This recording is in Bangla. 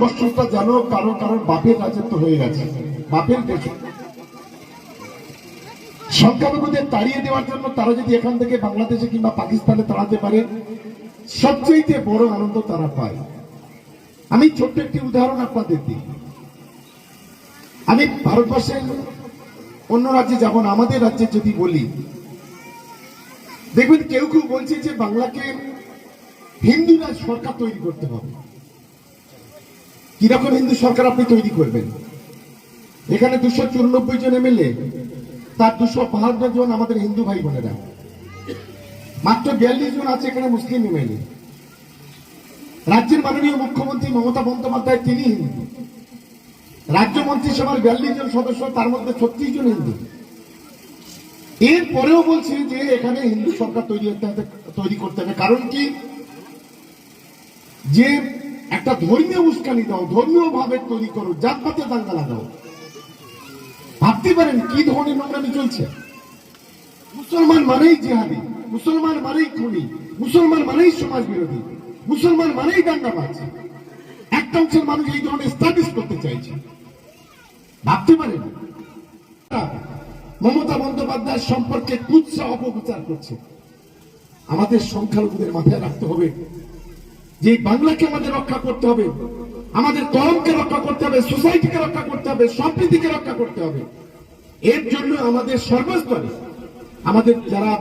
ভারতবর্ষটা যেন কারও কারোর বাপের রাজত্ব হয়ে গেছে। বাপের দেশ। সংখ্যালঘুদের তাড়িয়ে দেওয়ার জন্য তারা যদি এখান থেকে বাংলাদেশে কিংবা পাকিস্তানে তাড়াতে পারে সবচেয়ে বড় আনন্দ তারা পায়। আমি ছোট্ট একটি উদাহরণ আপনাদের দিই। আমি ভারতবর্ষের অন্য রাজ্যে যাব না, আমাদের রাজ্যে যদি বলি। দেখবেন কেউ কেউ বলছে যে বাংলাকে হিন্দুরা সরকার তৈরি করতে হবে। কীরকম হিন্দু সরকার আপনি তৈরি করবেন? এখানে দুশো চুরানব্বই জন এমএলএ, তার দুশো বাহান্ন জন আমাদের হিন্দু ভাই বোনেরা। মাত্র বিয়াল্লিশ জন আছে এখানে মুসলিম এমএলএ। রাজ্যের মাননীয় মুখ্যমন্ত্রী মমতা বন্দ্যোপাধ্যায় তিনি হিন্দু। রাজ্য মন্ত্রিসভার বিয়াল্লিশ জন সদস্য, তার মধ্যে ছত্রিশ জন হিন্দু। এরপরেও বলছি যে এখানে হিন্দু সরকার তৈরি হবে, তৈরি করতে হবে। কারণ কি? যে একটা ধর্মীয় উস্কানি দাও, ধর্মীয় ভাবে তৈরি করো, জাতপাতে দাঙ্গা লাগাও। ভাবতে পারেন কি ধরনের নোংরামি চলছে? মুসলমান মানেই জিহাদি, মুসলমান মানেই খুনি, মুসলমান মানেই সমাজ বিরোধী, মুসলমান মানেই দাঙ্গাবাজ। একটা অংশের মানুষ এই ধরনের স্টাডিজ করতে চাইছে। ভাবতে পারেন? মমতা বন্দ্যোপাধ্যায় সম্পর্কে কুৎসা অপপ্রচার করছে। আমাদের সংখ্যালঘুদের মাথায় রাখতে হবে। যে বাংলাকে আমাদের রক্ষা করতে হবে, আমাদের কলমকে রক্ষা করতে হবে, সোসাইটিকে রক্ষা করতে হবে, সম্প্রীতিকে রক্ষা করতে হবে। এর জন্য আমাদের সর্বস্তরে, আমাদের যারা